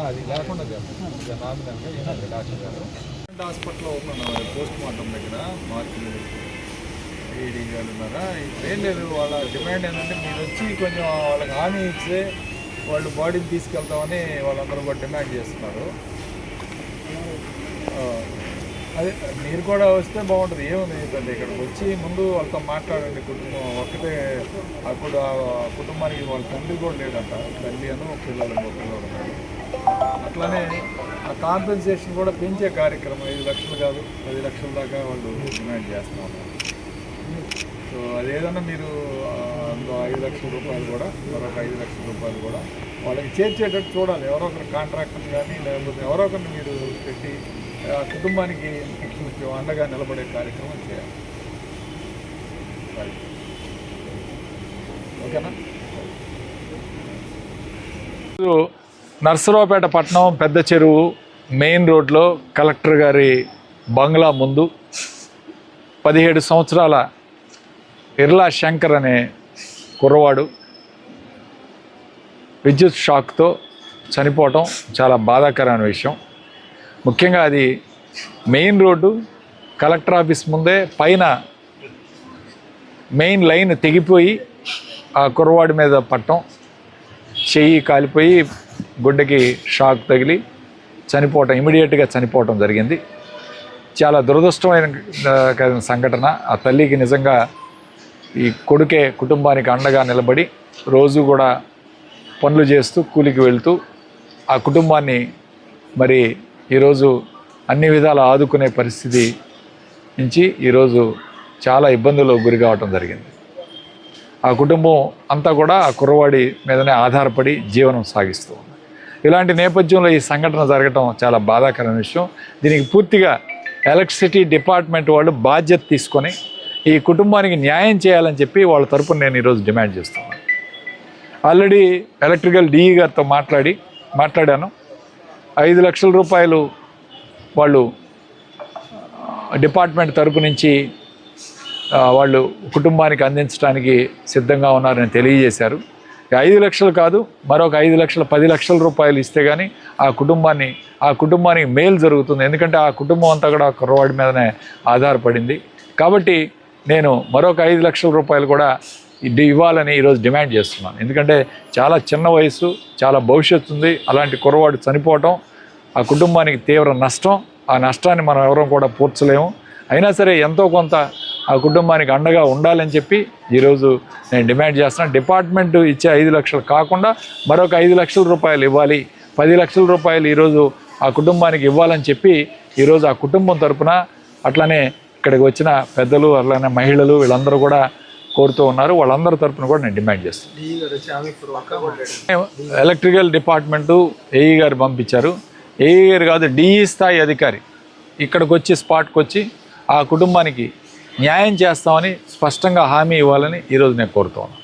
అది లేకుండా చేస్తాను డాక్టర్ గారు హాస్పిటల్లో ఓపెన్ పోస్ట్ మార్టం దగ్గర మార్కులు ఈడీ గారు ఉన్నారా ఏం లేదు వాళ్ళ డిమాండ్ ఏంటంటే మీరు వచ్చి కొంచెం వాళ్ళకి హామీ ఇస్తే వాళ్ళు బాడీని తీసుకెళ్తామని వాళ్ళందరూ కూడా డిమాండ్ చేస్తున్నారు అదే మీరు కూడా వస్తే బాగుంటుంది. ఏముంది ఏంటంటే ఇక్కడికి వచ్చి ముందు వాళ్ళతో మాట్లాడండి. కుటుంబం ఒక్కటే అప్పుడు ఆ కుటుంబానికి వాళ్ళ తండ్రి కూడా లేడంట. తల్లి అను పిల్లలు ఇంకో పిల్లలు అట్లానే ఆ కాంపెన్సేషన్ కూడా పెంచే కార్యక్రమం ఐదు లక్షలు కాదు పది లక్షల దాకా వాళ్ళు డిమాండ్ చేస్తూ ఉన్నారు. సో అదేదన్నా మీరు అందులో ఐదు లక్షల రూపాయలు కూడా మరొక ఐదు లక్షల రూపాయలు కూడా వాళ్ళకి చేర్చేటట్టు చూడాలి. ఎవరో ఒకరు కాంట్రాక్టర్ కానీ లేకపోతే ఎవరో ఒకరిని మీరు పెట్టి కుటుంబానికి కొంచెం అండగా నిలబడే కార్యక్రమం చేయాలి. ఓకేనా? నర్సరావుపేట పట్టణం పెద్ద చెరువు మెయిన్ రోడ్లో కలెక్టర్ గారి బంగ్లా ముందు పదిహేడు సంవత్సరాల ఇర్లా శంకర్ అనే కుర్రవాడు విద్యుత్ షాక్తో చనిపోవటం చాలా బాధాకరమైన విషయం. ముఖ్యంగా అది మెయిన్ రోడ్డు కలెక్టర్ ఆఫీస్ ముందే పైన మెయిన్ లైన్ తెగిపోయి ఆ కుర్రవాడి మీద పట్టం. చెయ్యి కాలిపోయి గుడ్డకి షాక్ తగిలి చనిపోవటం ఇమీడియట్గా చనిపోవటం జరిగింది. చాలా దురదృష్టమైన సంఘటన. ఆ తల్లికి నిజంగా ఈ కొడుకే కుటుంబానికి అండగా నిలబడి రోజు కూడా పనులు చేస్తూ కూలికి వెళ్తూ ఆ కుటుంబాన్ని మరి ఈరోజు అన్ని విధాలా ఆదుకునే పరిస్థితి నుంచి ఈరోజు చాలా ఇబ్బందులకు గురి కావటం జరిగింది. ఆ కుటుంబం అంతా కూడా ఆ కుర్రవాడి మీదనే ఆధారపడి జీవనం సాగిస్తూ ఉంది. ఇలాంటి నేపథ్యంలో ఈ సంఘటన జరగటం చాలా బాధాకరమైన విషయం. దీనికి పూర్తిగా ఎలక్ట్రిసిటీ డిపార్ట్మెంట్ వాళ్ళు బాధ్యత తీసుకొని ఈ కుటుంబానికి న్యాయం చేయాలని చెప్పి వాళ్ళ తరపున నేను ఈరోజు డిమాండ్ చేస్తున్నాను. ఆల్రెడీ ఎలక్ట్రికల్ డిఈ గారితో మాట్లాడి మాట్లాడాను. ఐదు లక్షల రూపాయలు వాళ్ళు డిపార్ట్మెంట్ తరపు నుంచి వాళ్ళు కుటుంబానికి అందించడానికి సిద్ధంగా ఉన్నారని తెలియజేశారు. ఐదు లక్షలు కాదు మరొక ఐదు లక్షల పది లక్షల రూపాయలు ఇస్తే కానీ ఆ కుటుంబాన్ని ఆ కుటుంబానికి మేలు జరుగుతుంది. ఎందుకంటే ఆ కుటుంబం అంతా కూడా కుర్రవాడి మీదనే ఆధారపడింది. కాబట్టి నేను మరొక ఐదు లక్షల రూపాయలు కూడా ఇది ఇవ్వాలని ఈరోజు డిమాండ్ చేస్తున్నాను. ఎందుకంటే చాలా చిన్న వయసు చాలా భవిష్యత్తు ఉంది. అలాంటి కుర్రవాడు చనిపోవటం ఆ కుటుంబానికి తీవ్ర నష్టం. ఆ నష్టాన్ని మనం ఎవరం కూడా పూడ్చలేము అయినా సరే ఎంతో కొంత ఆ కుటుంబానికి అండగా ఉండాలని చెప్పి ఈరోజు నేను డిమాండ్ చేస్తున్నాను డిపార్ట్మెంట్ ఇచ్చే ఐదు లక్షలు కాకుండా మరొక ఐదు లక్షల రూపాయలు ఇవ్వాలి. పది లక్షల రూపాయలు ఈరోజు ఆ కుటుంబానికి ఇవ్వాలని చెప్పి ఈరోజు ఆ కుటుంబం తరపున అట్లనే ఇక్కడికి వచ్చిన పెద్దలు అట్లానే మహిళలు వీళ్ళందరూ కూడా కోరుతూ ఉన్నారు. వాళ్ళందరి తరపున కూడా నేను డిమాండ్ చేస్తాను ఎలక్ట్రికల్ డిపార్ట్మెంటు ఏఈ గారు పంపించారు. ఏఆర్ కాదు డిఈ స్థాయి అధికారి. ఇక్కడికి వచ్చి స్పాట్కి వచ్చి ఆ కుటుంబానికి న్యాయం చేస్తామని స్పష్టంగా హామీ ఇవ్వాలని ఈరోజు నేను కోరుతున్నాను